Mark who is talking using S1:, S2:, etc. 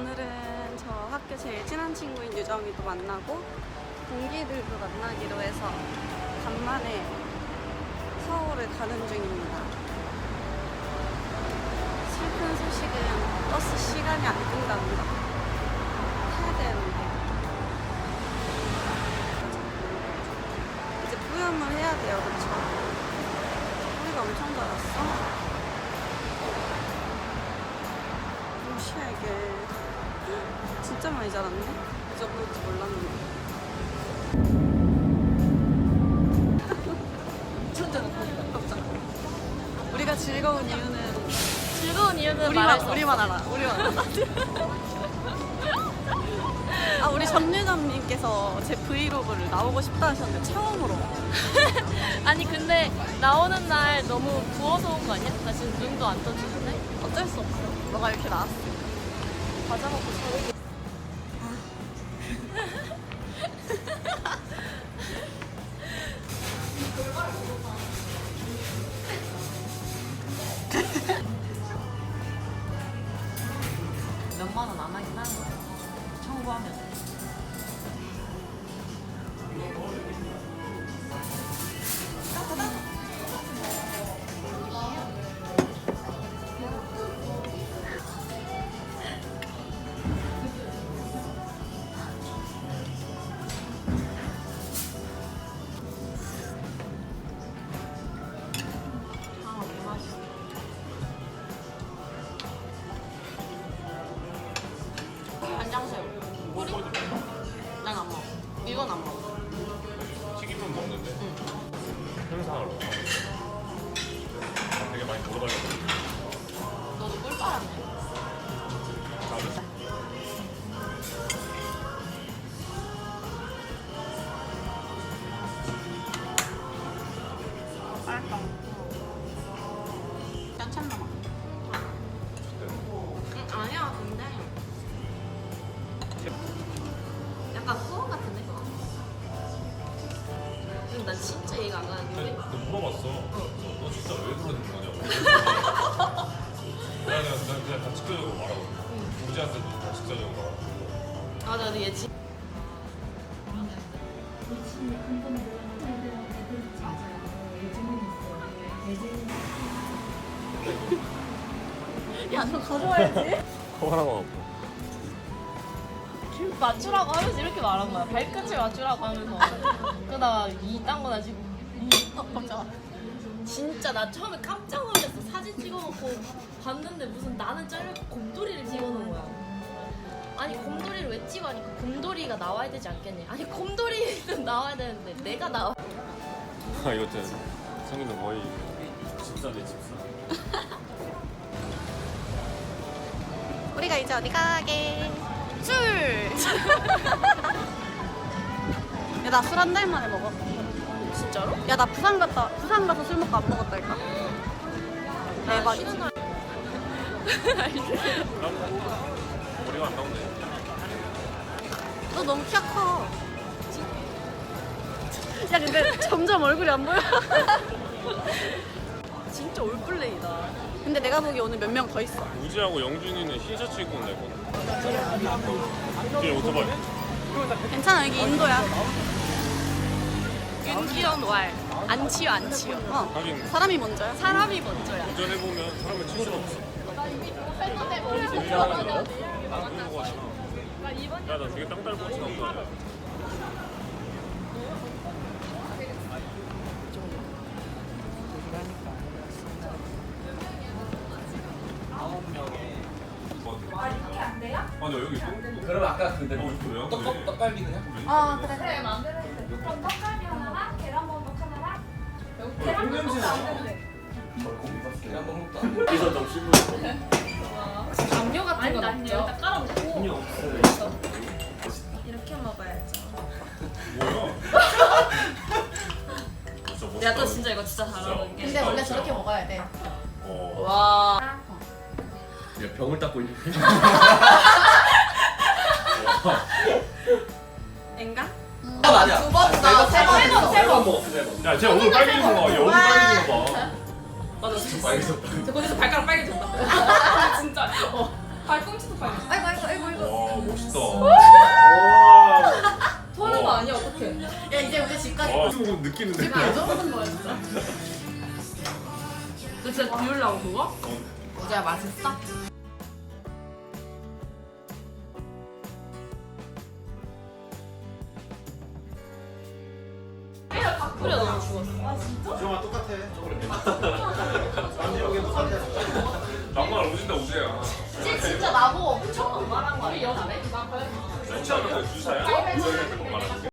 S1: 오늘은 저 학교 제일 친한 친구인 유정이도 만나고 동기들도 만나기로 해서 간만에 서울을 가는 중입니다. 슬픈 소식은 버스 시간이 안 된답니다. 타야 되는데. 이제 부염을 해야 돼요, 그쵸? 소리가 엄청 달았어. 진짜 많이 자랐네 이 정도일 줄 몰랐는데. 우리가 즐거운 이유는
S2: 즐거운 이유는
S1: 우리만 우리만 알아 우리만 알아 아 우리 정유정님께서 제 브이로그를 나오고 싶다 하셨는데 처음으로.
S2: 아니 근데 나오는 날 너무 부어서 온 거 아니야? 나 지금 눈도 안 떠지는데?
S1: 어쩔 수 없어 너가 이렇게 나왔어
S2: 과자 먹고 자고 몇만 원 안 하긴 하는 거야. 청구하면. 안 가는 게.
S3: 너 물어봤어 너 진짜 왜 그러는 거냐고 내가 그냥, 그냥, 그냥 다 직접적으로 말하거든 우지한테도 다 직접적으로 말하고
S2: 아, 나도 얘 진. 야, 너 가져와야지.
S3: 컵 하나만 없고
S2: 맞추라고 하면서 이렇게 말한 거야. 발끝을 맞추라고 하면서. 그러다가 이딴 거나 지금. 어, 깜짝아. 진짜 나 처음에 깜짝 놀랐어. 사진 찍어놓고 봤는데 무슨 나는 잘렸고 곰돌이를 찍어놓은 거야. 아니 곰돌이를 왜 찍어? 하니까 곰돌이가 나와야 되지 않겠니? 아니 곰돌이는 나와야 되는데 내가 나와.
S3: 아 이거 진짜 성민은 거의 집사네 집사
S1: 우리가 이제 어디 가게? 술! 야, 나 술 한 달 만에 먹어.
S2: 진짜로?
S1: 야, 나 부산 갔다, 부산 가서 술 먹고 안 먹었다니까? 대박이지.
S3: 머리가 안 나오네
S1: 너 너무 키가 커. 야, 근데 점점 얼굴이 안 보여.
S2: 진짜 올플레이다.
S1: 근데 내가 보기 오늘 몇 명 더 있어.
S3: 우지하고 영준이는 흰 셔츠 입고 온다 이거 뒤에 오토바이
S1: 괜찮아, 여기 인도야.
S2: 윤기현 왈. 안 치여 안 치여.
S1: 어.
S3: 하긴
S1: 사람이 먼저야?
S2: 사람이 먼저야.
S3: 운전해보면 사람을 칠 수는 없어 야나 되게 땅 달고 같이 나온다 아니 여기 또?
S4: 그럼 아까
S3: 그어 이거?
S4: 떡, 떡갈비 그냥?
S1: 아, 그래.
S5: 그럼 떡갈비
S4: 여기서 좀 씹는
S2: 담요 같은 건 없죠?
S5: 여기다 깔아놓고
S4: 거 없어요
S2: 이렇게 먹어야죠.
S3: 뭐야? 진짜 멋있다.
S2: 야, 너 진짜 이거 진짜 잘하는 게.
S3: 근데 원래 저렇게
S1: 먹어야 돼.
S3: 어.
S2: 와.
S4: 야 병을 닦고 있는 아니야
S1: 두 번, 나세 번, 세 번.
S4: 세번
S3: 야, 쟤 얼굴 빨개진 거 봐. 얘 얼굴 빨개진 거 봐.
S2: 맞아.
S4: 빨개졌다
S2: 저 거기서 발가락 빨개졌다. 진짜. 어.
S6: 발꿈치도 발.
S7: 아이고 아이고 아이고 아이고.
S3: 와 멋있다. 와.
S8: 토하는 거 아니야 어떡해
S7: 야 이제 우리 집까지.
S3: 와 조금 느끼는데.
S8: 지금 안 좋은 거야 진짜 너 진짜 비울라고 그거? 어제야 맛있어? 뿌려 너무 죽었어
S4: 주영아 똑같아.
S3: 막말 오진다 우재야.
S8: 쟤 진짜 나보고 엄청 막말한 거야 잘해?
S3: 술 취하면 그 주사야?